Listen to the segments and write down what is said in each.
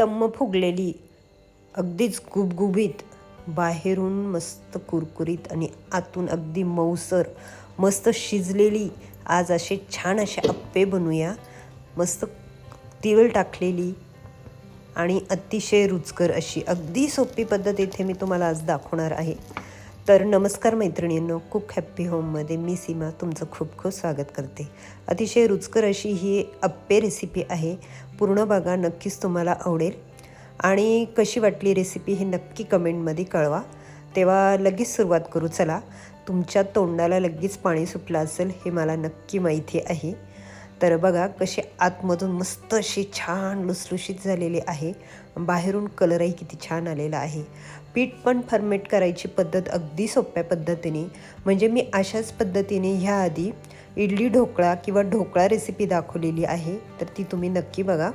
टम्म फुगलेली अगदीच गुबगुबीत बाहेरून मस्त कुरकुरीत आणि आतून अगदी मऊसर मस्त शिजलेली आज असे छान असे अप्पे बनवूया मस्त तिळ टाकलेली आणि अतिशय रुचकर अशी अगदी सोपी पद्धत इथे मी तुम्हाला आज दाखवणार आहे. तर नमस्कार मैत्रिणींनो कुक हॅप्पी होममध्ये मी सीमा तुमचं खूप खूप स्वागत करते. अतिशय रुचकर अशी ही अप्पे रेसिपी आहे. पूर्ण बघा नक्कीच तुम्हाला आवडेल. आणि कशी वाटली रेसिपी हे नक्की कमेंटमध्ये कळवा. तेव्हा लगेच सुरुवात करू. चला तुमच्या तोंडाला लगेच पाणी सुटलं असेल हे मला नक्की माहिती आहे. तर बघा कशी आतमधून मस्त अशी छान लुसलुशीत झालेली आहे. बाहेरून कलरही किती छान आलेला आहे. पीठ पण फर्मेट करायची पद्धत अगदी सोप्या पद्धतीने. म्हणजे मी अशाच पद्धतीने ह्या आधी इडली ढोकळा किंवा ढोकळा रेसिपी दाखवलेली आहे. तर ती तुम्ही नक्की बघा.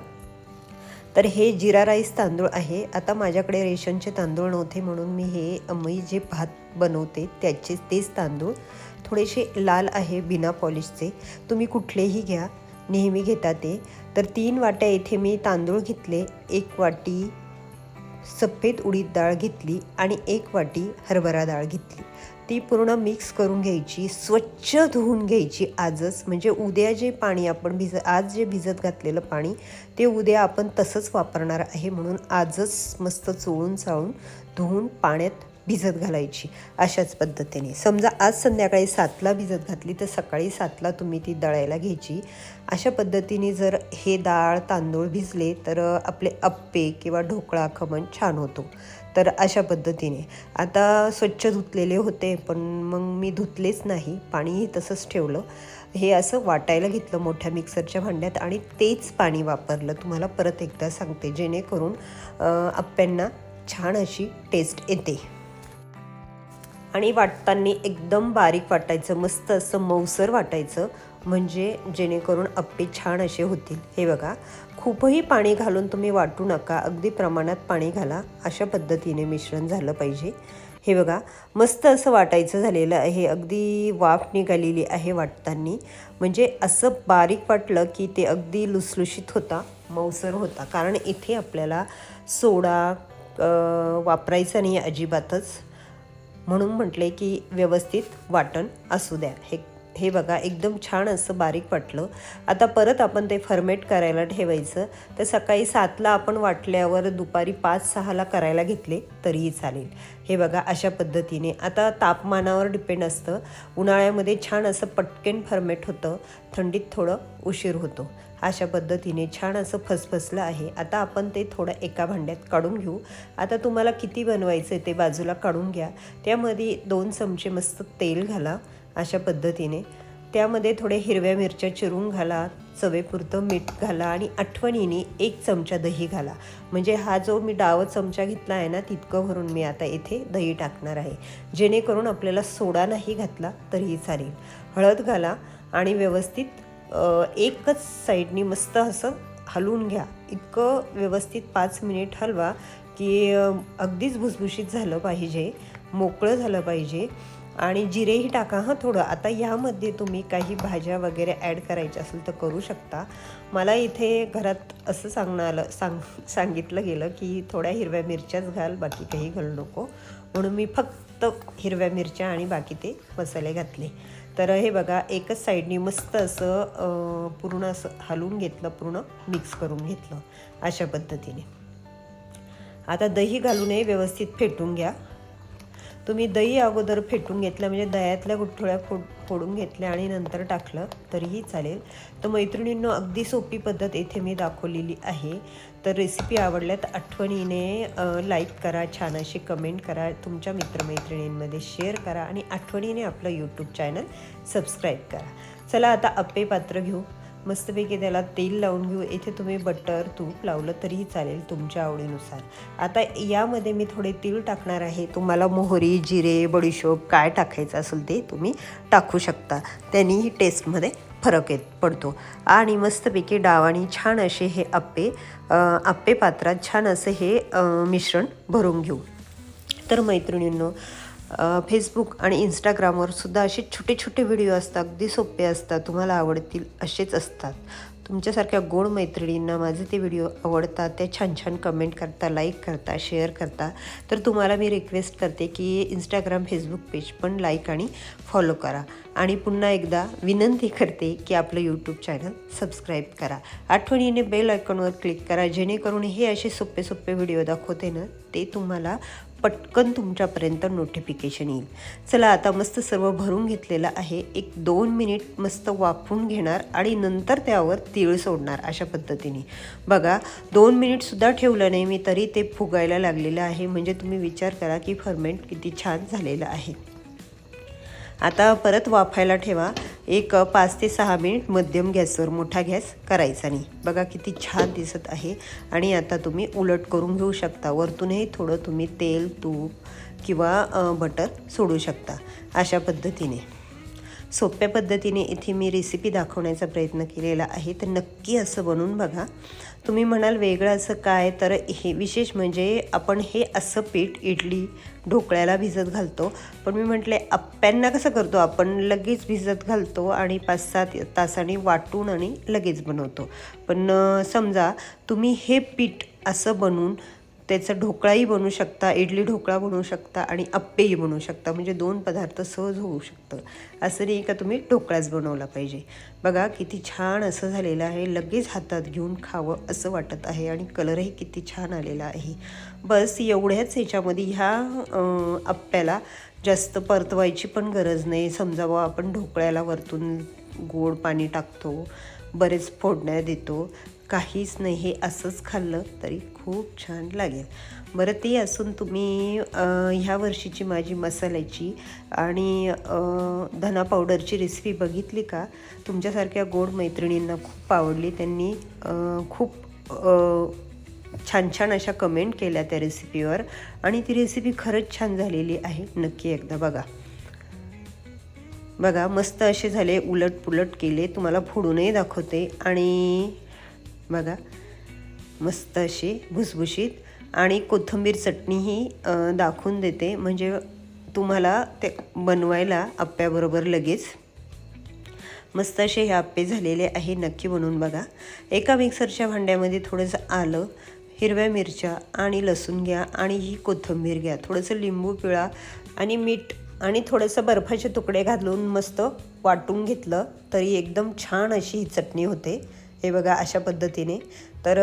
तर हे जिरा राईस तांदूळ आहे. आता माझ्याकडे रेशनचे तांदूळ नव्हते म्हणून मी हे मी जे भात बनवते त्याचे तेच तांदूळ. थोडेसे लाल आहे बिना पॉलिशचे. तुम्ही कुठलेही घ्या. नेहमी घेता ते. तर तीन वाट्या येथे मी तांदूळ घेतले एक वाटी सफेद उडीद डाळ घेतली आणि एक वाटी हरभरा डाळ घेतली. ती पूर्ण मिक्स करून घ्यायची स्वच्छ धुवून घ्यायची आजच. म्हणजे उद्या जे पाणी आपण भिज आज जे भिजत घातलेलं पाणी ते उद्या आपण तसंच वापरणार आहे म्हणून आजच मस्त चोळून चाळून धुवून पाण्यात भिजत घालायची अशाच पद्धतीने. समजा आज संध्याकाळी सातला भिजत घातली तर सकाळी सातला तुम्ही ती दळायला घ्यायची. अशा पद्धतीने जर हे डाळ तांदूळ भिजले तर आपले अप्पे किंवा ढोकळा खमण छान होतो. तर अशा पद्धतीने. आता स्वच्छ धुतलेले होते पण मग मी धुतलेच नाही. पाणीही तसंच ठेवलं. हे असं वाटायला घेतलं मोठ्या मिक्सरच्या भांड्यात आणि तेच पाणी वापरलं. तुम्हाला परत एकदा सांगते जेणेकरून अप्प्यांना छान अशी टेस्ट येते. आणि वाटताना एकदम बारीक वाटायचं मस्त असं मऊसर वाटायचं म्हणजे जेणेकरून अप्पे छान असे होतील. हे बघा खूपही पाणी घालून तुम्ही वाटू नका अगदी प्रमाणात पाणी घाला अशा पद्धतीने मिश्रण झालं पाहिजे. हे बघा मस्त असं वाटायचं झालेलं आहे अगदी वाफ निघालेली आहे वाटताना. म्हणजे असं बारीक वाटलं की ते अगदी लुसलुशीत होता मऊसर होता. कारण इथे आपल्याला सोडा वापरायचा नाही अजिबातच. म्हणून म्हटले की व्यवस्थित वाटण असू द्या. हे हे बघा एकदम छान असं बारीक वाटलं. आता परत आपण ते फर्मेट करायला ठेवायचं. तर सकाळी सातला आपण वाटल्यावर दुपारी पाच सहाला करायला घेतले तरीही चालेल. हे बघा अशा पद्धतीने. आता तापमानावर डिपेंड असतं. उन्हाळ्यामध्ये छान असं पटकेन फर्मेट होतं. थंडीत थोडं उशीर होतो. अशा पद्धतीने छान असं फसफसलं आहे. आता आपण ते थोडं एका भांड्यात काढून घेऊ. आता तुम्हाला किती बनवायचं आहे ते बाजूला काढून घ्या. त्यामध्ये दोन चमचे मस्त तेल घाला. अशा पद्धतीने. त्यामध्ये थोडे हिरव्या मिरच्या चिरून घाला चवेपुरतं मीठ घाला आणि आठवणीने एक चमचा दही घाला. म्हणजे हा जो मी डाव चमचा घेतला आहे ना तितकं भरून मी आता इथे दही टाकणार आहे. जेणेकरून आपल्याला सोडा नाही घातला तरीही चालेल. हळद घाला आणि व्यवस्थित एकच साईडनी मस्त असं हलवून घ्या. इतकं व्यवस्थित पाच मिनिट हलवा की अगदीच भुसभुशीत झालं पाहिजे मोकळं झालं पाहिजे. आणि जिरेही टाका हां थोडं. आता यामध्ये तुम्ही काही भाज्या वगैरे ॲड करायच्या असेल तर करू शकता. मला इथे घरात असं सांगणं आलं सांग सांगितलं गेलं की थोड्या हिरव्या मिरच्याच घाल बाकी काही घालू नको. म्हणून मी फक्त हिरव्या मिरच्या आणि बाकी ते मसाले घातले. तर हे बघा एकच साईडनी मस्त असं पूर्ण असं हलवून घेतलं पूर्ण मिक्स करून घेतलं अशा पद्धतीने. आता दही घालूनही व्यवस्थित फेटून घ्या. तुम्ही दही अगोदर फेटून घेतलं म्हणजे दह्यातल्या गुठळ्या फोड फोडून घेतल्या आणि नंतर टाकलं तरीही चालेल. तर मैत्रिणींनो अगदी सोपी पद्धत येथे मी दाखवलेली आहे. तर रेसिपी आवडल्यात आठवणीने लाईक करा छान अशी कमेंट करा तुमच्या मित्रमैत्रिणींमध्ये शेअर करा आणि आठवणीने आपलं यूट्यूब चॅनल सबस्क्राईब करा. चला आता अप्पे पात्र घेऊ. मस्तपैकी त्याला तेल लावून घेऊ. इथे तुम्ही बटर तूप लावलं तरीही चालेल तुमच्या आवडीनुसार. आता यामध्ये मी थोडे तीळ टाकणार आहे. तुम्हाला मोहरी जिरे बडीशोप काय टाकायचं असेल ते तुम्ही टाकू शकता. त्यांनीही टेस्टमध्ये फरक येत पडतो. आणि मस्तपैकी डावानी छान असे हे आप्पे आप्पे पात्रात छान असं हे मिश्रण भरून घेऊ. तर मैत्रिणींनो फेसबुक आणि इंस्टाग्रामवर सुद्धा असे छोटे छोटे व्हिडिओ असतात अगदी सोपे असतात तुम्हाला आवडतील असेच असतात. तुमच्यासारख्या गोड मैत्रिणींना माझे ते व्हिडिओ आवडतात ते छान छान कमेंट करता लाईक करता शेअर करता. तर तुम्हाला मी रिक्वेस्ट करते की इंस्टाग्राम फेसबुक पेज पण लाईक आणि फॉलो करा. आणि पुन्हा एकदा विनंती करते की आपलं यूट्यूब चॅनल सबस्क्राईब करा. आठवणीने बेल आयकॉनवर क्लिक करा जेणेकरून हे असे सोपे सोपे व्हिडिओ दाखवते ना ते तुम्हाला पटकन तुमच्यापर्यंत नोटिफिकेशन येईल. चला आता मस्त सर्व भरून घेतलेलं आहे. एक दोन मिनिट मस्त वाफून घेणार आणि नंतर त्यावर तीळ सोडणार अशा पद्धतीने. बघा दोन मिनिटसुद्धा ठेवलं नाही मी तरी ते फुगायला लागलेलं आहे. म्हणजे तुम्ही विचार करा की फर्मेंट किती छान झालेलं आहे. आता परत वाफायला ठेवा. एक पाच ते सहा मिनिट मध्यम गॅसवर मोठा गॅस करायचा नाही. बघा किती छान दिसत आहे. आणि आता तुम्ही उलट करून घेऊ शकता. वरतूनही थोडं तुम्ही तेल तूप किंवा बटर सोडू शकता अशा पद्धतीने. सोप्या पद्धतीने इथे मी रेसिपी दाखवण्याचा प्रयत्न केलेला आहे. तर नक्की असं बनवून बघा. तुम्ही म्हणाल वेगळं असं काय? तर हे विशेष म्हणजे आपण हे असं पीठ इडली ढोकळ्याला भिजत घालतो. पण मी म्हटले अप्प्यांना कसं करतो आपण? लगेच भिजत घालतो आणि पाच सात तासाने वाटून आणि लगेच बनवतो. पण समजा तुम्ही हे पीठ असं बनवून त्याचा ढोकळाही बनवू शकता इडली ढोकळा बनवू शकता आणि अप्पेही बनवू शकता. म्हणजे दोन पदार्थ सहज होऊ शकतं. असं नाही का तुम्ही ढोकळाच बनवला पाहिजे. बघा किती छान असं झालेलं आहे. लगेच हातात घेऊन खावं असं वाटत आहे आणि कलरही किती छान आलेला आहे. बस एवढ्याच ह्याच्यामध्ये ह्या अप्प्याला जास्त परतवायची पण गरज नाही. समजा बा आपण ढोकळ्याला वरतून गोड पाणी टाकतो बरेच फोडण्या देतो. काहीच नाही हे असंच खाल्लं तरी खूप छान लागेल. बरं ते असून तुम्ही ह्या वर्षीची माझी मसाल्याची आणि धना पावडरची रेसिपी बघितली का? तुमच्यासारख्या गोड मैत्रिणींना खूप आवडली. त्यांनी खूप छान छान अशा कमेंट केल्या त्या रेसिपीवर आणि ती रेसिपी खरंच छान झालेली आहे. नक्की एकदा बघा. बघा मस्त असे झाले उलट पुलट केले. तुम्हाला फोडूनही दाखवते. आणि बघा मस्त अशी भुसभुशीत. आणि कोथिंबीर चटणीही दाखवून देते. म्हणजे तुम्हाला ते बनवायला आप्याबरोबर लगेच. मस्त असे हे आप्पे झालेले आहे नक्की बनवून बघा. एका मिक्सरच्या भांड्यामध्ये थोडंसं आलं हिरव्या मिरच्या आणि लसूण घ्या आणि ही कोथिंबीर घ्या. थोडंसं लिंबू पिळा आणि मीठ आणि थोडंसं बर्फाचे तुकडे घालून मस्त वाटून घेतलं तरी एकदम छान अशी ही चटणी होते. हे बघा अशा पद्धतीने. तर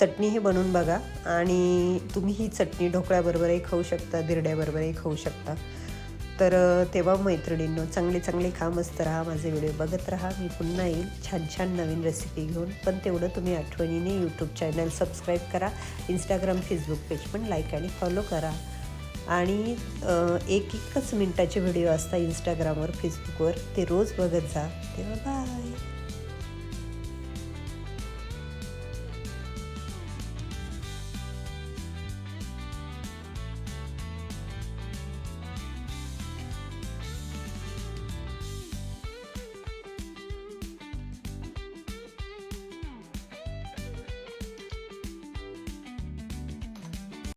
चटणी हे बनवून बघा. आणि तुम्ही ही चटणी ढोकळ्याबरोबरही खाऊ शकता दिरड्याबरोबरही खाऊ शकता. तर तेव्हा मैत्रिणींनो चांगले चांगले खा मस्त राहा. माझे व्हिडिओ बघत राहा. मी पुन्हा येईल. छान छान नवीन रेसिपी घेऊन. पण तेवढं तुम्ही आठवणीने यूट्यूब चॅनल सबस्क्राईब करा. इंस्टाग्राम फेसबुक पेज पण लाईक आणि फॉलो करा. आणि एक एकच मिनटाचे व्हिडिओ असतात इंस्टाग्रामवर फेसबुकवर ते रोज बघत जा. तेव्हा बाय